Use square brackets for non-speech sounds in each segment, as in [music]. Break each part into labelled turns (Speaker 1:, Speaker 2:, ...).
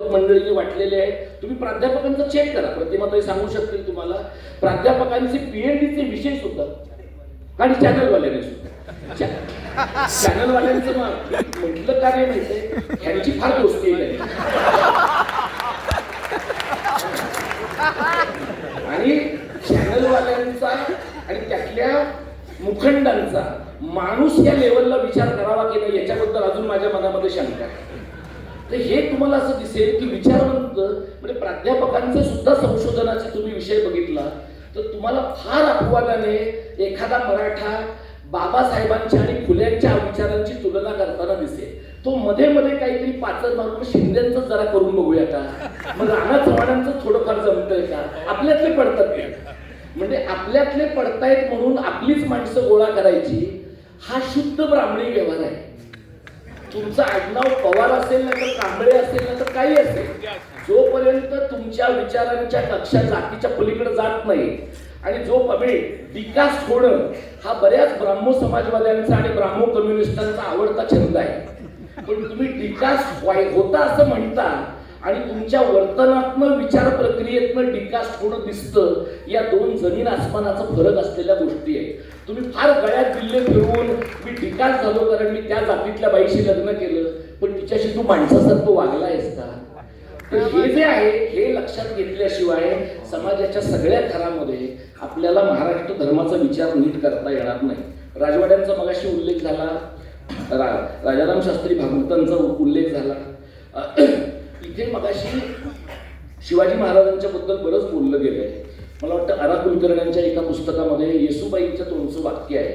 Speaker 1: मंडळी वाटलेले आहेत. आहे तुम्ही प्राध्यापकांचं चेक करा. प्रतिमाताई सांगू शकतील तुम्हाला. प्राध्यापकांचे पीएचडीचे विषय सुद्धा. आणि चॅनलवाल्याने सुद्धा. चॅनलवाल्यांचं मग म्हटलं कार्य माहिती आहे? ह्यांची फार गोष्टी आहे. आणि चॅनलवाल्यांचा आणि त्यातल्या मुखंडांचा माणूस या लेवलला विचार करावा की नाही याच्याबद्दल अजून माझ्या मनामध्ये शंका आहे. तर हे तुम्हाला असं दिसेल की विचारवंत म्हणजे प्राध्यापकांचे सुद्धा संशोधनाचे तुम्ही विषय बघितला तर तुम्हाला फार अपवादाने एखादा मराठा बाबासाहेबांच्या आणि फुल्यांच्या विचारांची तुलना करताना दिसेल. तो मध्ये मध्ये काहीतरी पाचर मारून शिंदेचं जरा करून बघूया का? मग राणा चव्हाणांचं थोडंफार जमतंय का? आपल्यातले पडतात ते. म्हणजे आपल्यातले पडतायत म्हणून आपलीच माणसं गोळा करायची हा शुद्ध ब्राह्मणी व्यवहार आहे. तुमचं आडनाव पवार असेल ना तर कांबळे असेल ना तर काही असेल जोपर्यंत तुमच्या विचारांच्या कक्षा जातीच्या पलीकडे जात नाही आणि जो पमे विकास होणं हा बऱ्याच ब्राह्मो समाजवाद्यांचा आणि ब्राह्मो कम्युनिस्टांचा आवडता छंद आहे. पण तुम्ही विकास होता असं म्हणता आणि तुमच्या वर्तनात्मक विचार प्रक्रियेतनं डिकास्ट होणं दिसतं या दोन जमीन आसमानाचा फरक असलेल्या गोष्टी आहेत. तुम्ही फार गळ्यात दिल्ले फिरवून मी डिकास्ट झालो कारण मी त्या जातीतल्या बाईशी लग्न केलं पण तिच्याशी तू माणसासारखं वागला आहेस का? तर हे जे आहे हे लक्षात घेतल्याशिवाय समाजाच्या सगळ्या थरामध्ये आपल्याला महाराष्ट्र धर्माचा विचार नीट करता येणार नाही. राजवाड्यांचा मगाशी उल्लेख झाला रा राजाराम शास्त्री भागवतांचा उल्लेख झाला. इथे मगाशी शिवाजी महाराजांच्या बद्दल बरंच बोललं गेलं आहे मला वाटतं आरा कुलकर्ण्यांच्या एका पुस्तकामध्ये येसुबाईंच्या तोंडचं वाक्य आहे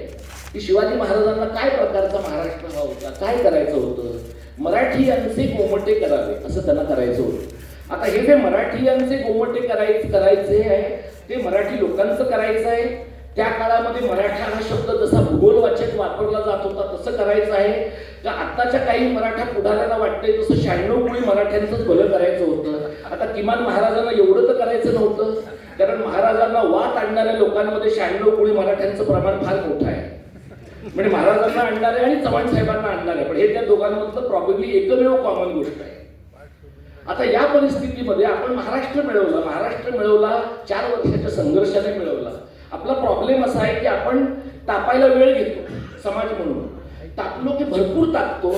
Speaker 1: की शिवाजी महाराजांना काय प्रकारचा महाराष्ट्र हा होता? काय करायचं होतं? मराठीयांचे गोमटे करावे असं त्यांना करायचं होतं. आता हे जे मराठीयांचे गोमटे करायचे करायचे आहे ते मराठी लोकांचं करायचं आहे? त्या काळामध्ये मराठा हा शब्द जसा भूगोलवाचक वापरला जात होता तसं करायचं आहे. का आत्ताच्या काही मराठा पुढाऱ्यांना वाटतंय तसं शहाण्णव कोळी मराठ्यांचंच भलं करायचं होतं. आता किमान महाराजांना एवढं तर करायचं नव्हतं. कारण महाराजांना वाद आणणाऱ्या लोकांमध्ये शहाण्णव कोळी मराठ्यांचं प्रमाण फार मोठं आहे. म्हणजे महाराजांना आणणारे आणि चव्हाण साहेबांना आणणारे पण हे त्या दोघांमधलं प्रॉब्लेमली एकमेव कॉमन गोष्ट आहे. आता या परिस्थितीमध्ये आपण महाराष्ट्र मिळवला महाराष्ट्र मिळवला चार वर्षाच्या संघर्षाने मिळवला. आपला प्रॉब्लेम असा आहे की आपण तापायला वेळ घेतो समाज म्हणून. तापलो की भरपूर तापतो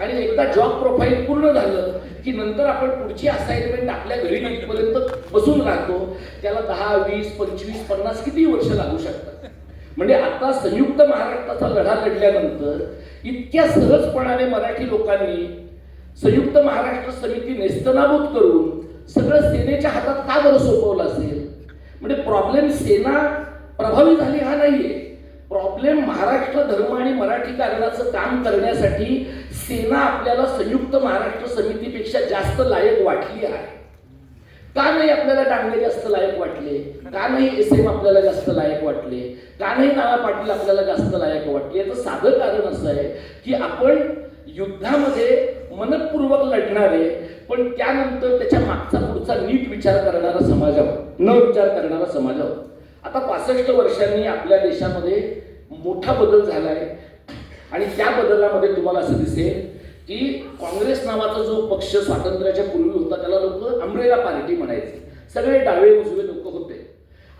Speaker 1: आणि एकदा जॉब प्रोफाईल पूर्ण झालं की नंतर आपण पुढची असाइनमेंट आपल्या घरी येईपर्यंत बसून राहतो. त्याला दहा वीस पंचवीस पन्नास किती वर्ष लागू शकतात? म्हणजे आता संयुक्त महाराष्ट्राचा लढा लढल्यानंतर इतक्या सहजपणाने मराठी लोकांनी संयुक्त महाराष्ट्र समिती नेस्तनाबूत करून सगळं सेनेच्या हातात का बरं सोपवलं असेल? म्हणजे प्रॉब्लेम सेना प्रभावी झाली हा नाहीये. प्रॉब्लेम महाराष्ट्र धर्म आणि मराठी कारणाचं काम करण्यासाठी सेना आपल्याला संयुक्त महाराष्ट्र समितीपेक्षा जास्त लायक वाटली आहे. का नाही आपल्याला डांगे जास्त लायक वाटले? का नाही एस एम आपल्याला जास्त लायक वाटले? का नाही नाना पाटील आपल्याला जास्त लायक वाटले? याचं साधं कारण असं आहे की आपण युद्धामध्ये मनपूर्वक लढणारे पण त्यानंतर त्याच्या मागचा पुढचा नीट विचार करणारा समाज आहोत न विचार करणारा समाज आहोत आता पासष्ट वर्षांनी आपल्या देशामध्ये मोठा बदल झालाय. आणि त्या बदलामध्ये तुम्हाला असं दिसेल की काँग्रेस नावाचा जो पक्ष स्वातंत्र्याच्या पूर्वी होता त्याला लोक अमरेला पार्टी म्हणायचे. सगळे डावे उजवे लोक होते.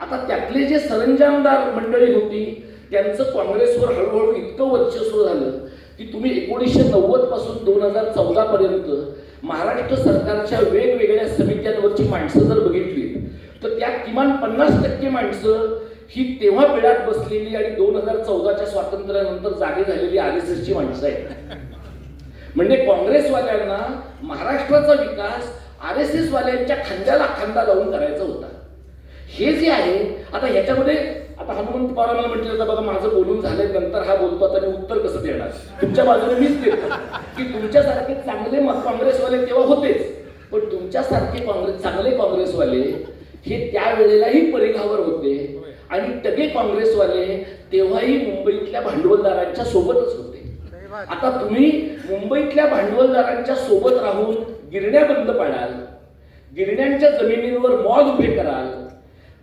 Speaker 1: आता त्यातले जे सरंजामदार मंडळी होती त्यांचं काँग्रेसवर हळूहळू इतकं वर्चस्व झालं की तुम्ही एकोणीसशे नव्वदपासून दोन हजार चौदा पर्यंत महाराष्ट्र सरकारच्या वेगवेगळ्या समित्यांवरची माणसं जर बघितली तर त्या किमान पन्नास टक्के माणसं ही तेव्हा पिढ्यात बसलेली आणि दोन हजार चौदाच्या स्वातंत्र्यानंतर जागे झालेली आर एस एसची माणसं आहेत. म्हणजे काँग्रेसवाल्यांना महाराष्ट्राचा विकास आर एस एस वाल्यांच्या खांद्याला खांदा लावून करायचा होता. हे जे आहे आता ह्याच्यामध्ये आता हनुमंत पवारांना म्हटलं होतं बघा माझं बोलून झालंय नंतर हा बोलतो आता मी उत्तर कसं देणार? तुमच्या बाजूने मीच देतो. की तुमच्यासारखे चांगले काँग्रेसवाले तेव्हा होतेच पण तुमच्यासारखे काँग्रेस चांगले काँग्रेसवाले हे त्यावेळेलाही परिघावर होते. आणि टगे काँग्रेसवाले तेव्हाही मुंबईतल्या भांडवलदारांच्या सोबतच होते. आता तुम्ही मुंबईतल्या भांडवलदारांच्या सोबत राहून गिरण्या बंद पाडाल गिरण्यांच्या जमिनींवर मॉल उभे कराल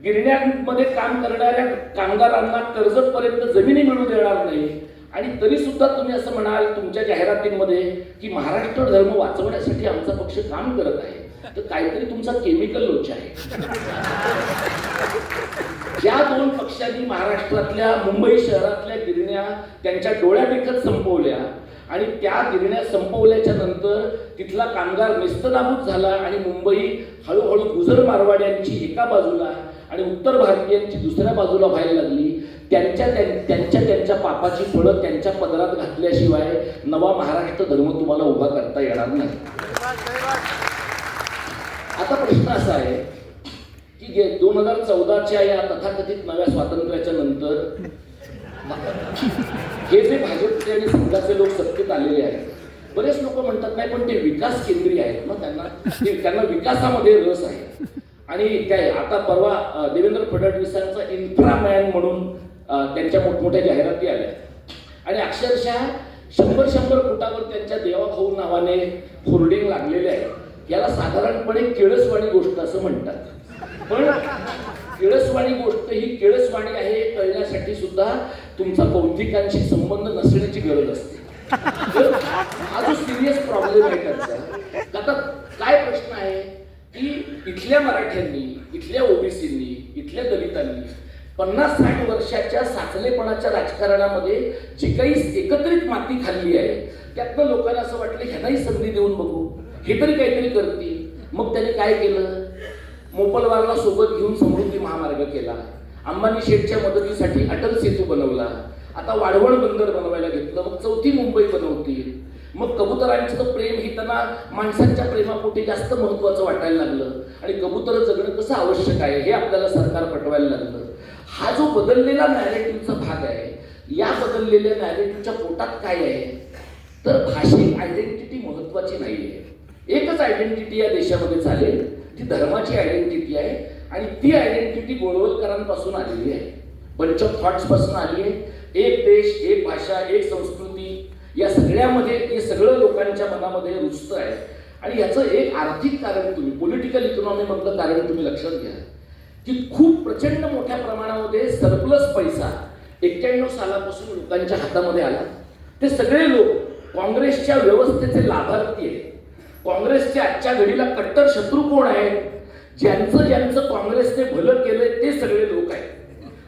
Speaker 1: गिरण्यांमध्ये काम करणाऱ्या कामगारांना कर्जतपर्यंत जमिनी मिळू देणार नाही. आणि तरी सुद्धा तुम्ही असं म्हणाल तुमच्या जाहिरातींमध्ये की महाराष्ट्र धर्म वाचवण्यासाठी आमचा पक्ष काम करत आहे. तर काहीतरी तुमचा केमिकल लोच आहे. ज्या दोन पक्षांनी महाराष्ट्रातल्या मुंबई शहरातल्या गिरण्या त्यांच्या डोळ्यादेखत संपवल्या आणि त्या गिरण्या संपवल्याच्या नंतर तिथला कामगार नेस्तनाबूत झाला आणि मुंबई हळूहळू गुजर मारवाड्यांची एका बाजूला आणि उत्तर भारतीयांची दुसऱ्या बाजूला व्हायला लागली. त्यांच्या त्यां- त्यांच्या त्यांच्या पापाची फळं त्यांच्या पदरात घातल्याशिवाय नवा महाराष्ट्र धर्म तुम्हाला उभा करता येणार नाही. आता प्रश्न असा आहे की दोन हजार चौदाच्या या तथाकथित नव्या स्वातंत्र्याच्या नंतर हे जे भाजपचे आणि संघाचे लोक सत्तेत आलेले आहेत बरेच लोक म्हणतात नाही पण ते विकास केंद्रीय आहेत. मग त्यांना त्यांना विकासामध्ये रस आहे. आणि काय आता परवा देवेंद्र फडणवीसांचा इन्फ्रामॅन म्हणून त्यांच्या मोठमोठ्या जाहिराती आल्या. आणि अक्षरशः शंभर शंभर फुटावर त्यांच्या देवाभाऊ नावाने होर्डिंग लागलेले आहे. याला साधारणपणे केळसवाणी गोष्ट असं म्हणतात. पण केळसवाणी गोष्ट ही केळसवाणी आहे हे कळण्यासाठी सुद्धा तुमचा बौद्धिकांशी संबंध नसण्याची गरज असते. हा जो सिरियस प्रॉब्लेम आहे त्यांचा आता काय प्रश्न आहे की इथल्या मराठ्यांनी इथल्या ओबीसींनी इथल्या दलितांनी पन्नास साठ वर्षाच्या साचलेपणाच्या राजकारणामध्ये जी काही एकत्रित माती खाल्ली आहे त्यातनं लोकांना असं वाटलं ह्यांनाही संधी देऊन बघू. हे तरी काहीतरी करतील. मग त्याने काय केलं? मोपलवारला सोबत घेऊन समृद्धी महामार्ग केला. अंबानी शेठच्या मदतीसाठी अटल सेतू बनवला. आता वाढवण बंदर बनवायला घेतलं. मग चौथी मुंबई बनवतील. मग कबुतरांचं प्रेम हे त्यांना माणसांच्या प्रेमापोटी जास्त महत्वाचं वाटायला लागलं. आणि कबुतर जगणं कसं आवश्यक आहे हे आपल्याला सरकार पटवायला लागलं. हा जो बदललेला नॅरेटिव्हचा भाग आहे या बदललेल्या नॅरेटिव्हच्या पोटात काय आहे? तर भाषिक आयडेंटिटी महत्वाची नाही आहे एकच आयडेंटिटी या देशामध्ये चालेल ती धर्माची आयडेंटिटी आहे आणि ती आयडेंटिटी गोळवलकरांपासून आलेली आहे. बंच ऑफ थॉट्सपासून आली आहे. एक देश एक भाषा एक संस्कृती या सगळ्यामध्ये हे सगळं लोकांच्या मनामध्ये रुजतं आहे. आणि याचं एक आर्थिक कारण तुम्ही पॉलिटिकल इकॉनॉमीमधलं कारण तुम्ही लक्षात घ्या. की खूप प्रचंड मोठ्या प्रमाणामध्ये सरप्लस पैसा एक्क्याण्णव सालापासून लोकांच्या हातामध्ये आला. ते सगळे लोक काँग्रेसच्या व्यवस्थेचे लाभार्थी आहेत. काँग्रेसच्या आजच्या घडीला कट्टर शत्रू कोण आहेत? ज्यांचं ज्यांचं काँग्रेसने भलं केलंय ते सगळे लोक आहेत.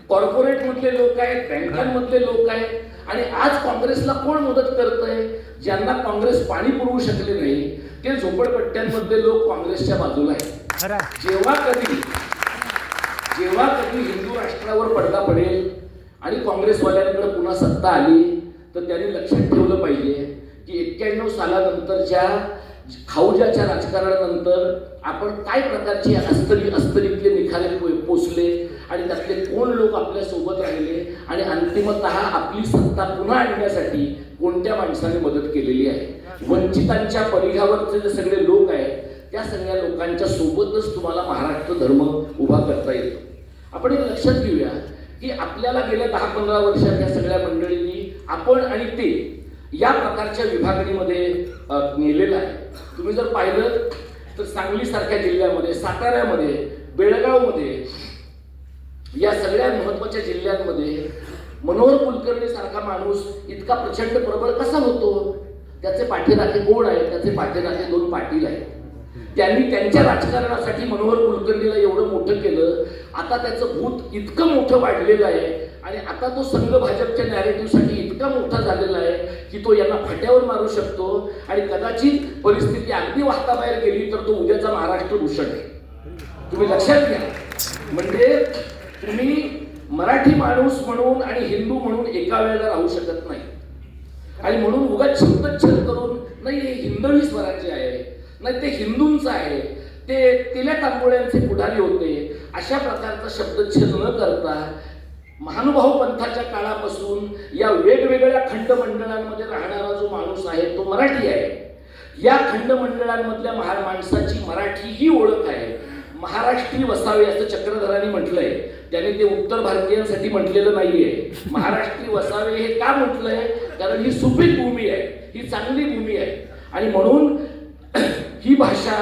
Speaker 1: कॉर्पोरेट मधले लोक आहेत बँकांमधले लोक आहेत. आणि आज काँग्रेसला कोण मदत करतंय? ज्यांना काँग्रेस पाणी पुरवू शकले नाही ते झोपडपट्ट्यांमधले लोक काँग्रेसच्या बाजूला आहेत. जेव्हा कधी जेव्हा कधी हिंदू राष्ट्रावर पडदा पडेल आणि काँग्रेसवाल्यांकडे पुन्हा सत्ता आली तर त्यांनी लक्षात ठेवलं पाहिजे की एक्क्याण्णव सालानंतरच्या खाऊजाच्या राजकारणानंतर आपण काय प्रकारचे अस्तरी अस्तरीतले निखारे पोचले आणि त्यातले कोण लोक आपल्यासोबत राहिले आणि अंतिमत आपली सत्ता पुन्हा आणण्यासाठी कोणत्या माणसाने मदत केलेली आहे? वंचितांच्या परिघावरचे जे सगळे लोक आहेत त्या सगळ्या लोकांच्या सोबतच तुम्हाला महाराष्ट्र धर्म उभा करता येतो. आपण एक लक्षात घेऊया की आपल्याला गेल्या दहा पंधरा वर्षात या सगळ्या मंडळींनी आपण आणि ते या प्रकारच्या विभागणीमध्ये नेलेलं आहे. तुम्ही जर पाहिलं तर सांगलीसारख्या जिल्ह्यामध्ये साताऱ्यामध्ये बेळगावमध्ये या सगळ्या महत्त्वाच्या जिल्ह्यांमध्ये मनोहर कुलकर्णी सारखा माणूस इतका प्रचंड प्रबळ कसा होतो? त्याचे पाठीराखे कोण आहेत त्याचे पाठीराखे दोन पाटील आहेत. त्यांनी त्यांच्या राजकारणासाठी मनोहर कुलकर्णीला एवढं मोठं केलं. आता त्याचं भूत इतकं मोठं वाढलेलं आहे आणि आता तो संघ भाजपच्या नॅरेटिव्हसाठी इतका मोठा झालेला आहे की तो यांना फाट्यावर मारू शकतो आणि कदाचित परिस्थिती अगदी वाहताबाहेर गेली तर तो उद्याचा महाराष्ट्र भूषण आहे. तुम्ही लक्षात घ्या. म्हणजे तुम्ही मराठी माणूस म्हणून आणि हिंदू म्हणून एका वेळेला राहू शकत नाही. आणि म्हणून उगाच छत करून नाही हे हिंदवी स्वराज्य आहे. नाही ते हिंदूंचं आहे. ते तिल्या तांबोळ्यांचे पुढारी होते. अशा प्रकारचा शब्दच्छेद न करता महानुभाव पंथाच्या काळापासून या वेगवेगळ्या खंडमंडळांमध्ये राहणारा जो माणूस आहे तो मराठी आहे. या खंडमंडळांमधल्या महा माणसाची मराठी ही ओळख आहे. महाराष्ट्री वसावे असं चक्रधरांनी म्हटलंय. त्याने ते उत्तर भारतीयांसाठी म्हटलेलं नाहीये. महाराष्ट्री वसावे हे का म्हटलंय? कारण ही सुपीक भूमी आहे. ही चांगली भूमी आहे. आणि म्हणून ही भाषा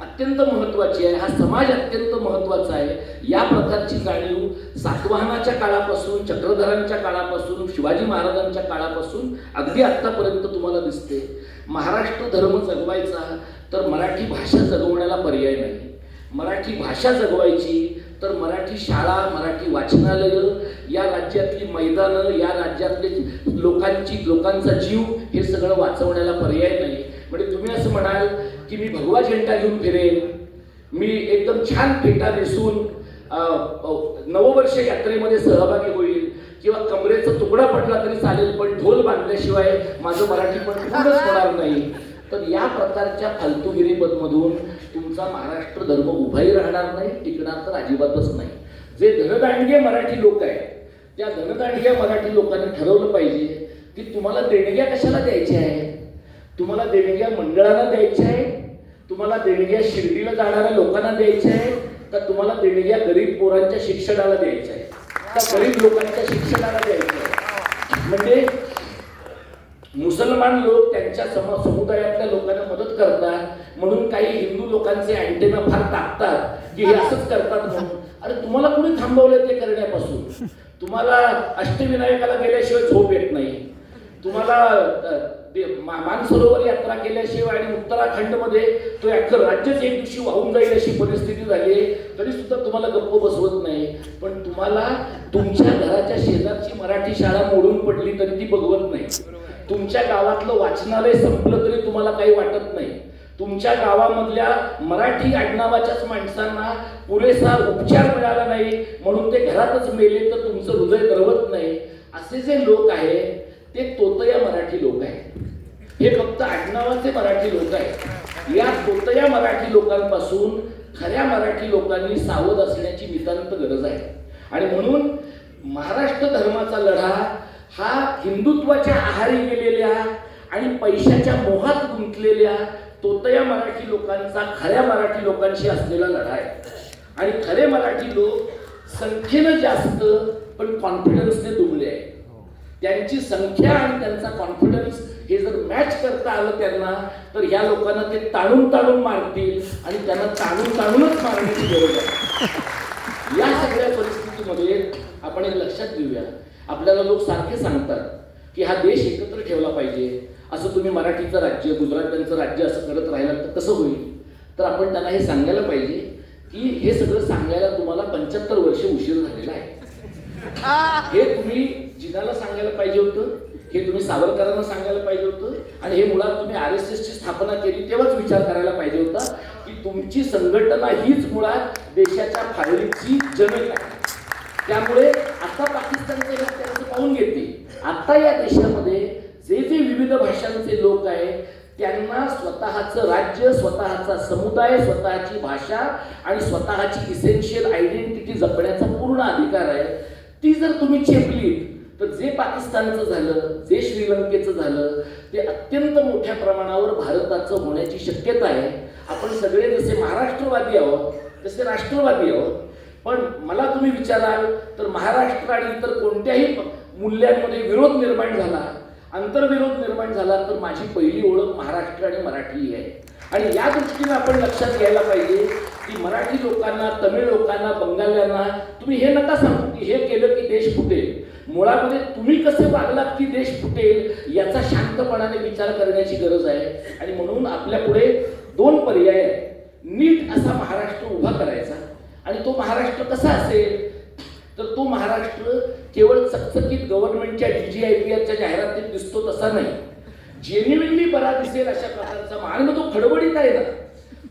Speaker 1: अत्यंत महत्त्वाची आहे हा समाज अत्यंत महत्त्वाचा आहे. या प्रकारची जाणीव सातवाहनाच्या काळापासून चक्रधरांच्या काळापासून शिवाजी महाराजांच्या काळापासून अगदी आत्तापर्यंत तुम्हाला दिसते. महाराष्ट्र धर्म जगवायचा तर मराठी भाषा जगवण्याला पर्याय नाही. मराठी भाषा जगवायची तर मराठी शाळा मराठी वाचनालयं या राज्यातली मैदानं या राज्यातले लोकांची लोकांचा जीव हे सगळं वाचवण्याला पर्याय नाही. म्हणजे तुम्ही असं म्हणाल की मी भगवा झेंडा घेऊन फिरेन. मी एकदम छान फेटा नेसून नववर्ष यात्रेमध्ये सहभागी होईल. किंवा कमरेचा तुकडा पडला तरी चालेल पण ढोल बांधल्याशिवाय माझं मराठी पण पूर्णच होणार नाही. तर या प्रकारच्या फालतूगिरीमधून तुमचा महाराष्ट्र धर्म उभाही राहणार नाही टिकणार तर अजिबातच नाही. जे धनदांडगे मराठी लोक आहेत त्या धनदांडग्या मराठी लोकांनी ठरवलं पाहिजे की तुम्हाला देणग्या कशाला द्यायच्या आहे तुम्हाला देणग्या मंडळाला द्यायच्या आहे तुम्हाला देणग्या शिर्डीला जाणाऱ्या लोकांना द्यायच्या आहे का तुम्हाला देणग्या गरीब पोरांच्या शिक्षणाला द्यायच्या आहे? का गरीब लोकांच्या शिक्षणाला द्यायच्या आहे? म्हणजे मुसलमान लोक त्यांच्या सम समुदायातल्या लोकांना मदत करतात म्हणून काही हिंदू लोकांचे अँटेना फार टाकतात की हे असंच करतात म्हणून. अरे तुम्हाला कुणी थांबवलं ते करण्यापासून? तुम्हाला अष्टविनायकाला गेल्याशिवाय झोप येत नाही. तुम्हाला मा- मानसरोवर यात्रा केल्याशिवाय आणि उत्तराखंडमध्ये तो अख्खं राज्यच एक दिवशी वाहून जाईल अशी परिस्थिती झाली आहे तरी सुद्धा तुम्हाला गप्प बसवत नाही. पण तुम्हाला तुमच्या घराच्या शेजारची मराठी शाळा मोडून पडली तरी ती बघवत नाही. तुमच्या गावातलं वाचनालय संपलं तरी तुम्हाला काही वाटत नाही. तुमच्या गावामधल्या मराठी आडनावाच्याच माणसांना पुरेसा उपचार मिळाला नाही म्हणून ते घरातच मेले तर तुमचं हृदय दरवत नाही. असे जे लोक आहेत ते तोतया मराठी लोक आहेत. हे फक्त आडनावाचे मराठी लोक आहेत. या तोतया मराठी लोकांपासून खऱ्या मराठी लोकांनी सावध असण्याची नितांत गरज आहे. आणि म्हणून महाराष्ट्र धर्माचा लढा हा हिंदुत्वाच्या आहारी गेलेल्या आणि पैशाच्या मोहात गुंतलेल्या तोतया मराठी लोकांचा खऱ्या मराठी लोकांशी असलेला लढा आहे. आणि खरे मराठी लोक संख्येनं जास्त पण कॉन्फिडन्सने दुमले आहेत. त्यांची संख्या आणि त्यांचा कॉन्फिडन्स हे जर मॅच करता आलं त्यांना तर ह्या लोकांना ते ताणून ताणून मारतील आणि त्यांना ताणून ताणूनच मारण्याची गरज आहे. या सगळ्या परिस्थितीमध्ये आपण एक लक्षात घेऊया. आपल्याला लोक सारखे सांगतात की हा देश एकत्र ठेवला पाहिजे. असं तुम्ही मराठीचं राज्य गुजरात्यांचं राज्य असं करत राहिलं तर कसं होईल? तर आपण त्यांना हे सांगायला पाहिजे की हे सगळं सांगायला तुम्हाला पंच्याहत्तर वर्ष उशीर झालेला आहे. हे तुम्ही जिनाला सांगायला पाहिजे होतं हे तुम्ही सावरकरांना सांगायला पाहिजे होतं आणि हे मुळात तुम्ही आर एस एसची स्थापना केली तेव्हाच विचार करायला पाहिजे होता की तुमची संघटना हीच मुळात देशाच्या फाळणीची जमीन आहे. त्यामुळे आता पाकिस्तानचे लोक त्यांचं पाहून घेते आता या देशामध्ये जे जे विविध भाषांचे लोक आहेत त्यांना स्वतःचं राज्य स्वतःचा समुदाय स्वतःची भाषा आणि स्वतःची इसेन्शियल आयडेंटिटी जपण्याचा पूर्ण अधिकार आहे. ती जर तुम्ही चेपली तर जे पाकिस्तानचं झालं जे श्रीलंकेचं झालं ते अत्यंत मोठ्या प्रमाणावर भारताचं होण्याची शक्यता आहे. आपण सगळे जसे महाराष्ट्रवादी आहोत तसे राष्ट्रवादी आहोत. पण मला तुम्ही विचाराल तर महाराष्ट्र आणि इतर कोणत्याही मूल्यांमध्ये विरोध निर्माण झाला आंतरविरोध निर्माण झाला तर माझी पहिली ओळख महाराष्ट्र आणि मराठी आहे. आणि या दृष्टीने आपण लक्षात घ्यायला पाहिजे की मराठी लोकांना तमिळ लोकांना बंगाल्यांना तुम्ही हे नका सांगू की हे केलं की देश फुटेल. मुळामध्ये तुम्ही कसे वागलात की देश फुटेल याचा शांतपणाने विचार करण्याची गरज आहे. आणि म्हणून आपल्या पुढे दोन पर्याय आहेत. नीट असा महाराष्ट्र उभा करायचा. आणि तो महाराष्ट्र कसा असेल? तर तो महाराष्ट्र केवळ चकचकीत गव्हर्नमेंटच्या डीजीआयपीआरच्या जाहिरातीत दिसतो तसा नाही. जेन्युनली बरा दिसेल अशा प्रकारचा आणि मग तो खडबडीत आहे ना.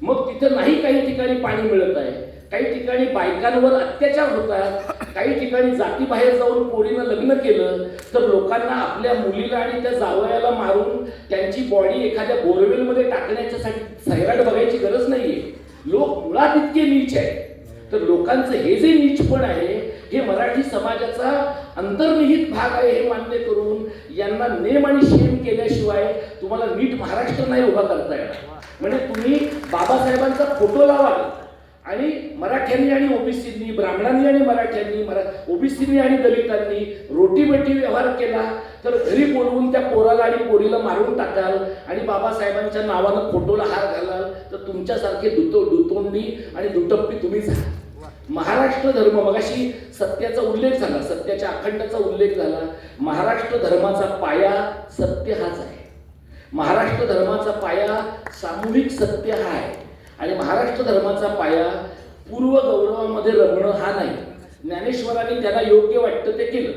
Speaker 1: मग तिथं नाही काही ठिकाणी पाणी मिळत आहे. काही ठिकाणी बायकांवर अत्याचार होतात काही ठिकाणी जातीबाहेर जाऊन पोरीनं लग्न केलं तर लोकांना आपल्या मुलीला आणि त्या जावयाला मारून त्यांची बॉडी एखाद्या बोरवेलमध्ये टाकण्याच्यासाठी सैराट बघायची गरज नाहीये. लोक मुळात इतके नीच आहे तर लोकांचं हे जे नीचपण आहे हे मराठी समाजाचा अंतर्निहित भाग आहे हे मान्य करून यांना नेम आणि शेम केल्याशिवाय तुम्हाला नीट महाराष्ट्र नाही उभा करता येणार. म्हणजे तुम्ही बाबासाहेबांचा फोटो लावाल आणि मराठ्यांनी आणि ओबीसींनी ब्राह्मणांनी आणि मराठ्यांनी मरा ओबीसींनी आणि दलितांनी रोटीबेटी व्यवहार केला तर घरी बोलवून त्या पोराला आणि पोरीला मारून टाकाल आणि बाबासाहेबांच्या नावानं फोटोला हार घालाल तर तुमच्यासारखे दुतो दुतोंडी आणि दुटप्पी तुम्ही झाला महाराष्ट्र धर्म मगाशी सत्याचा उल्लेख झाला सत्याच्या अखंडाचा उल्लेख झाला. महाराष्ट्र धर्माचा पाया सत्य हाच आहे. महाराष्ट्र धर्माचा पाया सामूहिक सत्य हा आहे. आणि महाराष्ट्र धर्माचा पाया पूर्व गौरवामध्ये रमणं हा नाही. ज्ञानेश्वरांनी त्याला योग्य वाटतं ते केलं.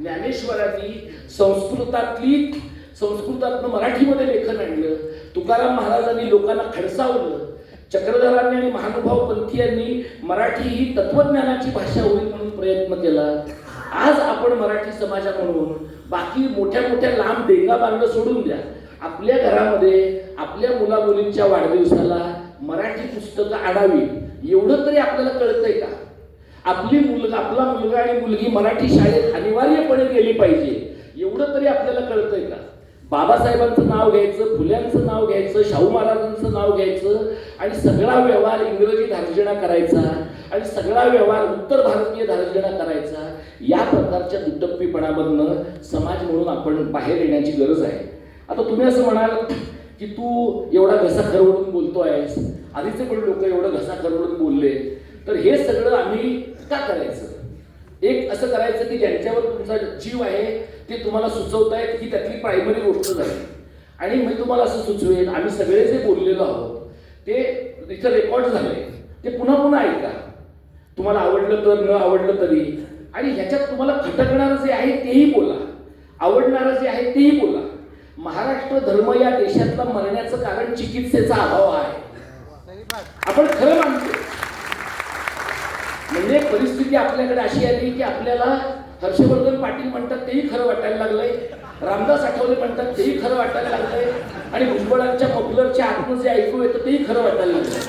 Speaker 1: ज्ञानेश्वरांनी संस्कृतातली संस्कृतातनं मराठीमध्ये लेखन आणलं तुकाराम महाराजांनी लोकांना खडसावलं चक्रधरांनी आणि महानुभाव पंथीयांनी मराठी ही तत्वज्ञानाची भाषा होईल म्हणून प्रयत्न केला. आज आपण मराठी समाजा म्हणून बाकी मोठ्या मोठ्या लांब डेंगा बांधणं सोडून द्या. आपल्या घरामध्ये आपल्या मुला मुलींच्या वाढदिवसाला मराठी पुस्तकं आणावी एवढं तरी आपल्याला कळतंय का? आपली मुलगा आपला मुलगा आणि मुलगी मराठी शाळेत अनिवार्यपणे गेली पाहिजे. एवढं तरी आपल्याला कळतंय का? बाबासाहेबांचं नाव घ्यायचं फुल्यांचं नाव घ्यायचं शाहू महाराजांचं नाव घ्यायचं आणि सगळा व्यवहार इंग्रजी धार्जिणा करायचा आणि सगळा व्यवहार उत्तर भारतीय धार्जिणा करायचा या प्रकारच्या दुटप्पीपणामधनं समाज म्हणून आपण बाहेर येण्याची गरज आहे. आता तुम्ही असं म्हणाल की तू एवढा घसा खरवडून बोलतोयस? आधीचे पण लोक एवढं घसा खरवडून बोलले. तर हे सगळं आम्ही का करायचं? एक असं करायचं की ज्यांच्यावर तुमचा जीव आहे ते तुम्हाला सुचवतायत ही त्यातली प्रायमरी गोष्ट झाली. आणि मी तुम्हाला असं सुचवेन आम्ही सगळे जे बोललेलो आहोत ते तिथं रेकॉर्ड झाले ते पुन्हा पुन्हा ऐका. तुम्हाला आवडलं तर न आवडलं तरी. आणि ह्याच्यात तुम्हाला खटकणारं जे आहे तेही बोला. आवडणारं जे आहे तेही बोला. महाराष्ट्र धर्म या देशातला मरण्याचं कारण चिकित्सेचा अभाव आहे. आपण खरं मानतो. म्हणजे परिस्थिती आपल्याकडे अशी आली की आपल्याला हर्षवर्धन पाटील म्हणतात तेही खरं वाटायला लागलंय. रामदास आठवले म्हणतात तेही खरं वाटायला लागलंय. आणि भुजबळांच्या पॉप्युलरच्या आतनं जे ऐकू येतं तेही खरं वाटायला लागलंय.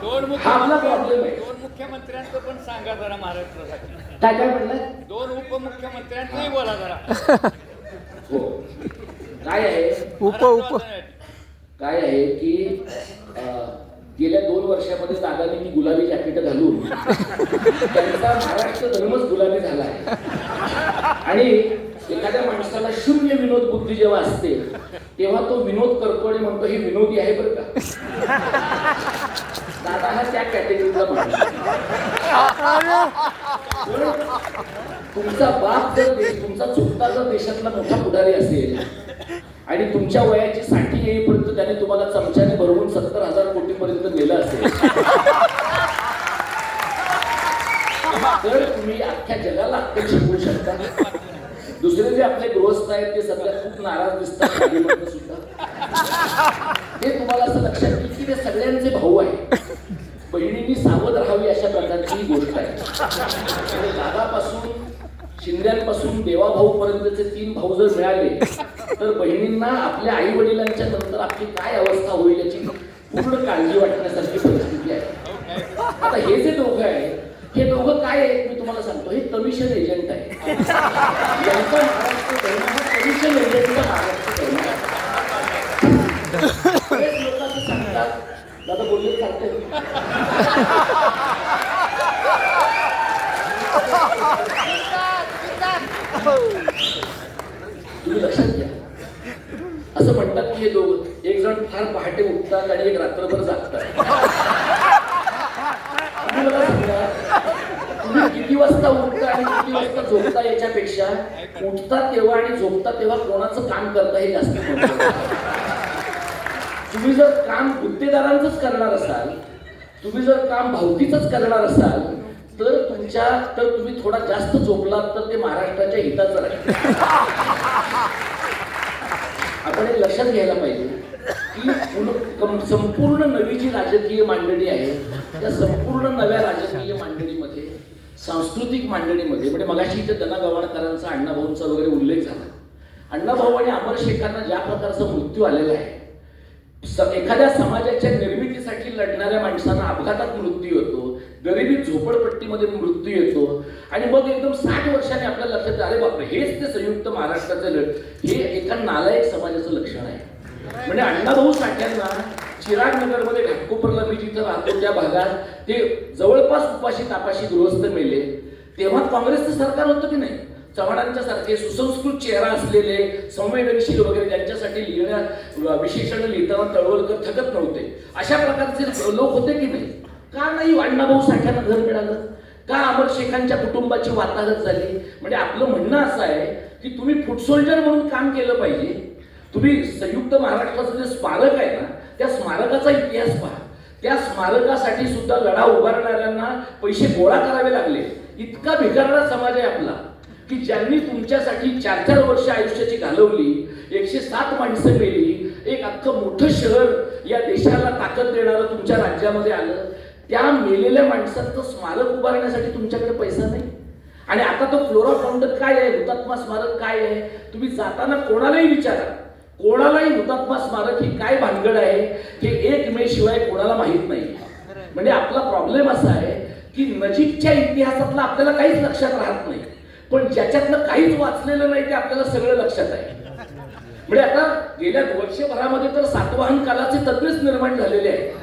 Speaker 2: दोन
Speaker 1: हा आपला प्रॉब्लेम आहे.
Speaker 2: दोन मुख्यमंत्र्यांचं पण सांगा जरा महाराष्ट्रासाठी.
Speaker 1: काय काय म्हणलं
Speaker 2: दोन उपमुख्यमंत्र्यांचंही बोला जरा. [laughs]
Speaker 1: हो. काय आहे?
Speaker 3: उप उप.
Speaker 1: काय आहे की गेल्या दोन वर्षामध्ये दादानी मी गुलाबी जॅकेट घालून त्यांचा महाराष्ट्र धर्मच गुलाबी झाला आहे. आणि एखाद्या माणसाला शून्य विनोद बुद्धी जेव्हा असते तेव्हा तो विनोद करतो आणि म्हणतो हे विनोदी आहे बरं का? दादा हा त्या कॅटेगरीचा माणूस तुमचा बाप जर तुमचा चुकता जर देशातला मोठा पुढारी असेल आणि तुमच्या वयाची साठी येईपर्यंत त्याने तुम्हाला चमच्याने भरवून सत्तर हजार कोटी पर्यंत नेलं असेल. तर तुम्ही अख्ख्या जगाला अक्कल शिकवू शकता. दुसरे जे आपले गृहस्थ आहेत ते सध्या खूप नाराज दिसतात सुद्धा. ते तुम्हाला असं लक्षात येईल की ते सगळ्यांचे भाऊ आहे बहिणींनी सावध राहावी अशा प्रकारची गोष्ट आहे. आणि दादापासून शिंद्यांपासून देवाभाऊ पर्यंतचे तीन भाऊ जर मिळाले तर बहिणींना आपल्या आई वडिलांच्या नंतर आपली काय अवस्था होईल याची पूर्ण काळजी वाटण्यासारखी परिस्थिती आहे. आता हे जे दोघं आहे हे दोघं काय आहे मी तुम्हाला सांगतो. हे कमिशन एजंट आहे. यांचा महाराष्ट्र कमिशन एजंटचा महाराष्ट्र धर्म आहे बरेच लोक असं सांगतात दादा बोलले चालते तुम्ही लक्षात घ्या. असं म्हणतात की हे दोघं एक जण फार पहाटे उठतात आणि एक रात्रभर जागतात. तुम्ही किती वाजता उठता आणि किती वाजता झोपता याच्यापेक्षा उठता तेव्हा आणि झोपता तेव्हा कोणाचं काम करता हे जास्त तुम्ही जर काम गुत्तेदारांचंच करणार असाल तुम्ही जर काम भावकीचंच करणार असाल तर तुमच्या तर तुम्ही थोडा जास्त झोपलात तर ते महाराष्ट्राच्या हिताचं राहील. आपण हे लक्षात घ्यायला पाहिजे की संपूर्ण नवी जी राजकीय मांडणी आहे त्या संपूर्ण नव्या राजकीय मांडणीमध्ये सांस्कृतिक मांडणीमध्ये म्हणजे मगाशी इथे दना गवाणकरांचा अण्णाभाऊंचा वगैरे उल्लेख झाला. अण्णाभाऊ आणि अमर शेखांना ज्या प्रकारचा मृत्यू आलेला आहे एखाद्या समाजाच्या निर्मितीसाठी लढणाऱ्या माणसांना अपघातात मृत्यू येतो गरिबी झोपडपट्टीमध्ये मृत्यू येतो आणि मग एकदम साठ वर्षाने आपल्याला लक्षात आले अरे बापरे हेच ते संयुक्त महाराष्ट्राचे लढ. हे एका नालायक समाजाचं लक्षण आहे. म्हणजे अण्णाभाऊ साठ्यांना चिराग नगरमध्ये घाटकोपरला मी जिथं राहतो त्या भागात ते जवळपास उपाशी तापाशी गृहस्थ मेले. तेव्हा काँग्रेसचं सरकार होतं की नाही? चव्हाणांच्या सारखे सुसंस्कृत चेहरा असलेले संवेदनशील वगैरे ज्यांच्यासाठी लिहिण्या विशेषण लिहिताना तळवलकर थकत नव्हते. अशा प्रकारचे लोक होते की नाही? का नाही अण्णाभाऊ साठ्यांना घर मिळालं? का अमर शेखांच्या कुटुंबाची वाताहत झाली? म्हणजे आपलं म्हणणं असं आहे की तुम्ही फुट सोल्जर म्हणून काम केलं पाहिजे. तुम्ही संयुक्त महाराष्ट्राचं जे स्मारक आहे ना त्या स्मारकाचा इतिहास पहा. त्या स्मारकासाठी सुद्धा लढा उभारणाऱ्यांना पैसे गोळा करावे लागले. इतका भिकारडा समाज आहे आपला. की ज्यांनी तुमच्यासाठी चार चार वर्ष आयुष्याची घालवली एकशे सात माणसं मेली एक अख्खं मोठं शहर या देशाला ताकद देणारं तुमच्या राज्यामध्ये आलं त्या मेलेल्या माणसाचं स्मारक उभारण्यासाठी तुमच्याकडे पैसा नाही? आणि आता तो फ्लोरा फाउंडर काय आहे? हुतात्मा स्मारक काय आहे? तुम्ही जाताना कोणालाही विचारा. कोणालाही हुतात्मा स्मारक ही काय भानगड आहे हे एक मे शिवाय कोणाला माहीत नाही. म्हणजे आपला प्रॉब्लेम असा आहे की नजीकच्या इतिहासातलं आपल्याला काहीच लक्षात राहत नाही. पण ज्याच्यातलं काहीच वाचलेलं नाही ते आपल्याला सगळं लक्षात आहे. म्हणजे आता गेल्या वर्षभरामध्ये तर सातवाहन कालाचे तत्वच निर्माण झालेले आहे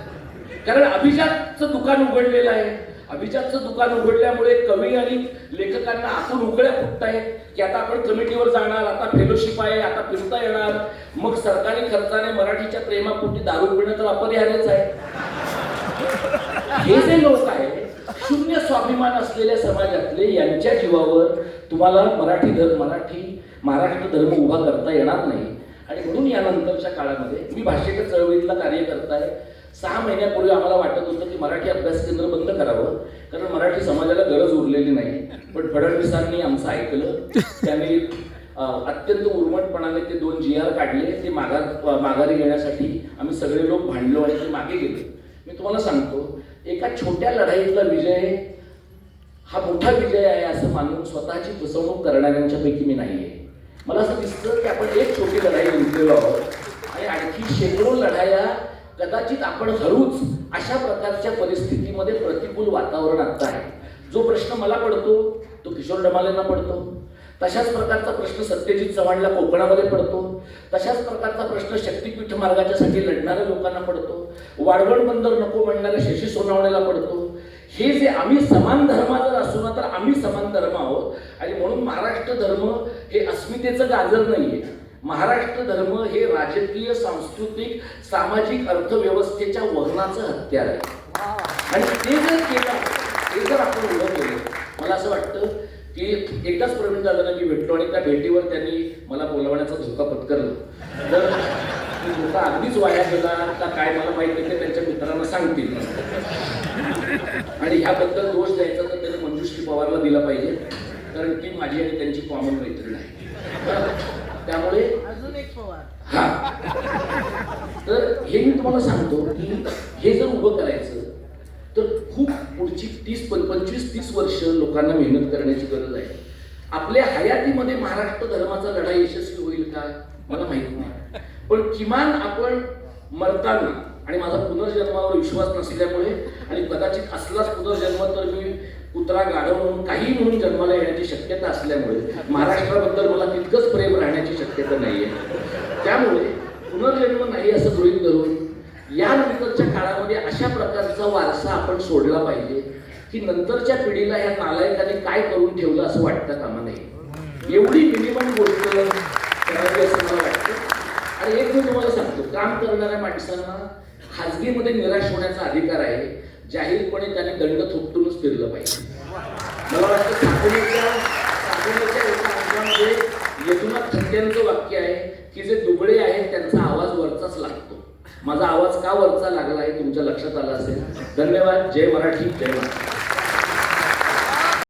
Speaker 1: कारण अभिजातचं दुकान उघडलेलं आहे. अभिजातचं दुकान उघडल्यामुळे कवी आणि लेखकांना आतून उकळ्या फुटत आहेत की आता आपण कमिटीवर जाणार आता फेलोशिप आहे आता फिरता येणार. मग सरकारी खर्चाने मराठीच्या प्रेमापोटी दारू पिणं तर अपरिहार्यच आहे. हे जे लोक आहेत शून्य स्वाभिमान असलेल्या समाजातले यांच्या जीवावर तुम्हाला मराठी धर्म मराठी महाराष्ट्र धर्म उभा करता येणार नाही. आणि म्हणून यानंतरच्या काळामध्ये मी भाषेच्या चळवळीतला कार्य आहे सहा महिन्यापूर्वी आम्हाला वाटत होतं की मराठी अभ्यास केंद्र बंद करावं कारण मराठी समाजाला गरज उरलेली नाही. पण फडणवीसांनी आमचं ऐकलं. त्यांनी अत्यंत उर्मटपणाने ते दोन जी आर काढले. ते माघार माघारी घेण्यासाठी आम्ही सगळे लोक भांडलो आणि ते मागे गेले. मी तुम्हाला सांगतो एका छोट्या लढाईतला विजय हा मोठा विजय आहे असं मानून स्वतःची फसवणूक करणाऱ्यांच्यापैकी मी नाही आहे मला असं दिसतं की आपण एक छोटी लढाई जिंकलेलो आहोत आणि आणखी शेकडो लढाया कदाचित आपण हरूच अशा प्रकारच्या परिस्थितीमध्ये प्रतिकूल वातावरण आता आहे. जो प्रश्न मला पडतो तो किशोर डमालेंना पडतो. तशाच प्रकारचा प्रश्न सत्यजित चव्हाणला कोकणामध्ये पडतो. तशाच प्रकारचा प्रश्न शक्तीपीठ मार्गाच्यासाठी लढणाऱ्या लोकांना पडतो. वाढवण बंदर नको म्हणणाऱ्या शशी सोनावणेला पडतो. हे जे आम्ही समान धर्म जर असू ना तर आम्ही समान धर्म आहोत. आणि म्हणून महाराष्ट्र धर्म हे अस्मितेचं गाजर नाहीये. महाराष्ट्र धर्म हे राजकीय सांस्कृतिक सामाजिक अर्थव्यवस्थेच्या वहनाचं हत्यार आहे. आणि ते जर केलं ते जर आपण उभं केलं मला असं वाटतं की एकदाच प्रवीण दादांना मी भेटलो आणि त्या भेटीवर त्यांनी मला बोलवण्याचा धोका पत्करला. तर धोका अगदीच वाया गेला. का काय मला माहिती नाही ते त्यांच्या मित्रांना सांगतील. आणि ह्याबद्दल दोष द्यायचा तर त्याने मंजुश्री पवारला दिला पाहिजे. कारण ती माझी आणि त्यांची कॉमन मैत्रीण आहे. त्यामुळे
Speaker 3: अजून एक पवार.
Speaker 1: हा. तर हे मी तुम्हाला सांगतो की हे जर उभं करायचं तर खूप पुढची तीस पं- पंचवीस तीस वर्ष लोकांना मेहनत करण्याची गरज आहे. आपल्या हयातीमध्ये महाराष्ट्र धर्माचा लढा यशस्वी होईल का? मला माहीत नाही. पण किमान आपण मरताना आणि माझा पुनर्जन्मावर विश्वास नसल्यामुळे आणि कदाचित असलाच पुनर्जन्म तर मी कुत्रा गाढव म्हणून काही म्हणून जन्माला येण्याची शक्यता असल्यामुळे महाराष्ट्राबद्दल मला तितकंच प्रेम राहण्याची शक्यता नाही आहे त्यामुळे पुनर्जन्म नाही असं गृहित धरून यानंतरच्या काळामध्ये अशा प्रकारचा वारसा आपण सोडला पाहिजे की नंतरच्या पिढीला या नालायकाने काय करून ठेवलं असं वाटतं कामा नाही एवढी मिनिमम गोष्ट करावी असं मला वाटतं. आणि एक मी तुम्हाला सांगतो काम करणाऱ्या माणसांना खाजगीमध्ये निराश होण्याचा अधिकार आहे जाहीरपणे त्याने दंड थोपटूनच फिरलं पाहिजे. मला वाटतं साकोलीच्या साकोलीच्या एका अंशामध्ये यदुनाथ खंड्यांचं वाक्य आहे की जे दुबळे आहेत त्यांचा आवाज वरचाच लागतो. माझा आवाज का वरचा लागला आहे तुमच्या लक्षात आला असेल? धन्यवाद. जय मराठी. जय महाराष्ट्र.